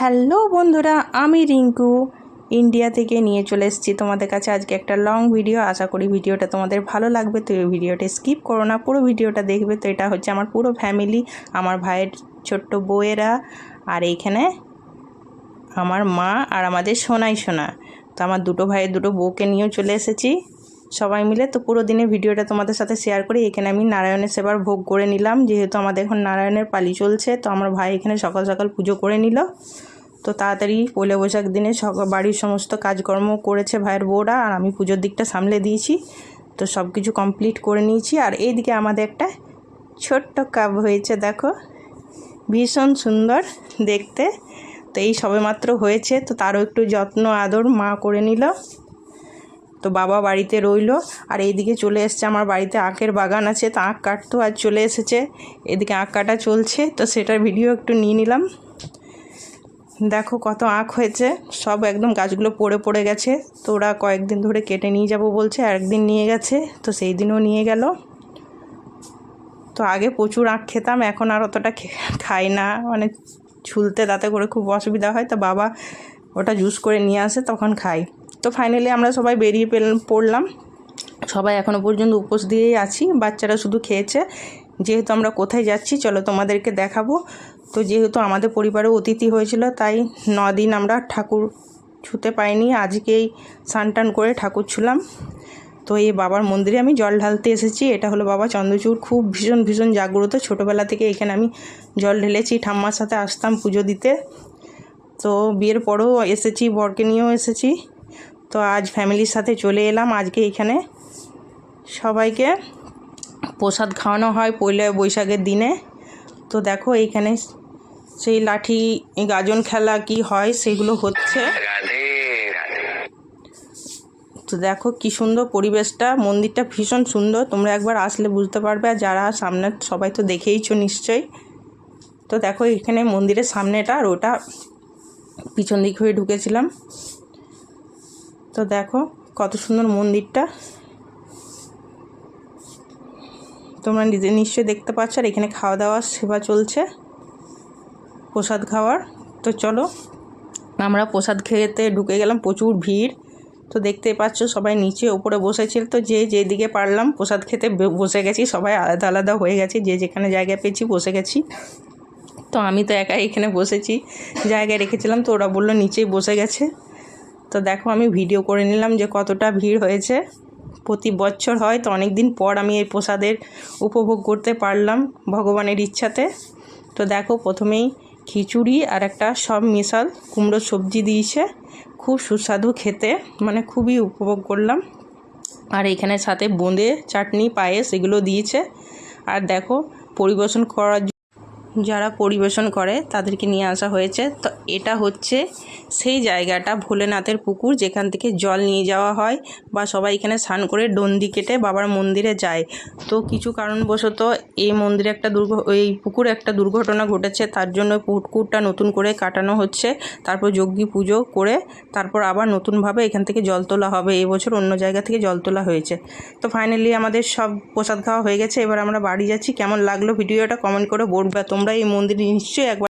Hello বন্ধুরা, আমি Rinku. India থেকে নিয়ে চলে এসেছি তোমাদের কাছে আজকে একটা লং ভিডিও। আশা করি ভিডিওটা তোমাদের ভালো লাগবে। তো ভিডিওটা স্কিপ করো না, পুরো ভিডিওটা দেখবে। তো এটা হচ্ছে আমার পুরো ফ্যামিলি, আমার ভাইয়ের ছোট্ট বউয়েরা, আর এইখানে আমার মা আর আমাদের সোনাই সোনা। তো আমার দুটো ভাইয়ের দুটো বউকে নিয়েও চলে এসেছি। সবাই মিলে। তো পুরো দিনে ভিডিওটা তোমাদের সাথে শেয়ার করি। এখানে আমি নারায়ণের সেবার ভোগ করে নিলাম। যেহেতু আমাদের এখন নারায়ণের পালি চলছে, তো আমার ভাই এখানে সকাল সকাল পুজো করে নিল। তো তাড়াতাড়ি পয়লা বৈশাখ দিনে বাড়ির সমস্ত কাজকর্ম করেছে ভাইয়ের বউরা, আর আমি পুজোর দিকটা সামলে দিয়েছি। তো সব কিছু কমপ্লিট করে নিয়েছি। আর এইদিকে আমাদের একটা ছোট্ট কাপ হয়েছে, দেখো। ভীষণ সুন্দর দেখতে। তো এই সবেমাত্র হয়েছে। তো তারও একটু যত্ন, আদর মা করে নিল। তো বাবা বাড়িতে রইল, আর এইদিকে চলে এসছে আমার বাড়িতে আখের বাগান আছে, তো আখ কাটতেও আজ চলে এসেছে। এদিকে আঁক কাটা চলছে, তো সেটার ভিডিও একটু নিয়ে নিলাম। দেখো কত আঁক হয়েছে, সব একদম গাছগুলো পড়ে পড়ে গেছে। তো ওরা কয়েকদিন ধরে কেটে নিয়ে যাব বলছে, আর একদিন নিয়ে গেছে, তো সেই দিনও নিয়ে গেল। তো আগে প্রচুর আখ খেতাম, এখন আর অতটা খাই না। মানে ছুলতে তাতে করে খুব অসুবিধা হয়, তো বাবা ওটা জুস করে নিয়ে আসে, তখন খাই। তো ফাইনালি আমরা সবাই বেরিয়ে পেল, পড়লাম। সবাই এখনও পর্যন্ত উপোস দিয়েই আছি, বাচ্চারা শুধু খেয়েছে। যেহেতু আমরা কোথায় যাচ্ছি, চলো তোমাদেরকে দেখাবো। তো যেহেতু আমাদের পরিবারে অতিথি হয়েছিল, তাই দিন আমরা ঠাকুর ছুতে পাইনি। আজকেই স্নান টান করে ঠাকুর ছুলাম। তো এই বাবার মন্দিরে আমি জল ঢালতে এসেছি। এটা হলো বাবা চন্দ্রচূড়। খুব ভীষণ ভীষণ জাগ্রত। ছোটোবেলা থেকে এখানে আমি জল ঢেলেছি, ঠাম্মার সাথে আসতাম পুজো দিতে। তো বিয়ের পরেও এসেছি, বরকে নিয়েও এসেছি। তো আজ ফ্যামিলির সাথে চলে এলাম। আজকে এখানে সবাইকে প্রসাদ খাওয়ানো হয় পয়লা বৈশাখের দিনে। তো দেখো এইখানে সেই লাঠি, গাজন খেলা কি হয় সেগুলো হচ্ছে। তো দেখো কি সুন্দর পরিবেশটা, মন্দিরটা ভীষণ সুন্দর। তোমরা একবার আসলে বুঝতে পারবে, আর যারা সামনে, সবাই তো দেখেইছো নিশ্চয়ই। তো দেখো এখানে মন্দিরের সামনেটা আর ওটা পিছন দিক হয়ে ঢুকেছিলাম। তো দেখো কত সুন্দর মন্দিরটা। তোমরা নিজে নিশ্চয়ই দেখতে পাচ্ছ, আর এখানে খাওয়া দাওয়ার সেবা চলছে। প্রসাদ খাওয়ার। তো চলো, আমরা প্রসাদ খেতে ঢুকে গেলাম, প্রচুর ভিড়। তো দেখতে পাচ্ছ সবাই নিচে ওপরে বসেছিল, তো যে যেদিকে পারলাম প্রসাদ খেতে বসে গেছি। সবাই আলাদা আলাদা হয়ে গেছে, যে যেখানে জায়গা পেয়েছি বসে গেছি। তো আমি তো একাই এখানে বসেছি, জায়গায় রেখেছিলাম, তো ওরা বলল নিচেই বসে গেছে। তো দেখো, আমি ভিডিও করে নিলাম যে কতটা ভিড় হয়েছে। প্রতি বছর হয়, তো অনেক দিন পর আমি এই প্রসাদের উপভোগ করতে পারলাম ভগবানের ইচ্ছাতে। তো দেখো, প্রথমেই খিচুড়ি আর একটা সব মিশাল কুমড়োর সবজি দিয়েছে। খুব সুস্বাদু খেতে মানে খুবই উপভোগ করলাম। আর এখানে সাথে বোঁদে, চাটনি, পায়েস এগুলো দিয়েছে। আর দেখো, পরিবেশন করার যারা পরিবেশন করে তাদেরকে নিয়ে আসা হয়েছে। তো এটা হচ্ছে সেই জায়গাটা ভোলেনাথের পুকুর যেখান থেকে জল নিয়ে যাওয়া হয় বা সবাই এখানে স্নান করে ডন্দি কেটে বাবার মন্দিরে যায়। তো কিছু কারণবশত এই মন্দিরে একটা দুর্ঘ, এই পুকুরে একটা দুর্ঘটনা ঘটেছে, তার জন্য পুকুরটা নতুন করে কাটানো হচ্ছে। তারপর যজ্ঞী পুজো করে তারপর আবার নতুনভাবে এখান থেকে জল তোলা হবে। এবছর অন্য জায়গা থেকে জল তোলা হয়েছে। তো ফাইনালি আমাদের সব প্রসাদ খাওয়া হয়ে গেছে। এবার আমরা বাড়ি যাচ্ছি। কেমন লাগল ভিডিওটা কমেন্ট করে বলবে। তোমরা এই মন্দিরে নিশ্চয়ই একবার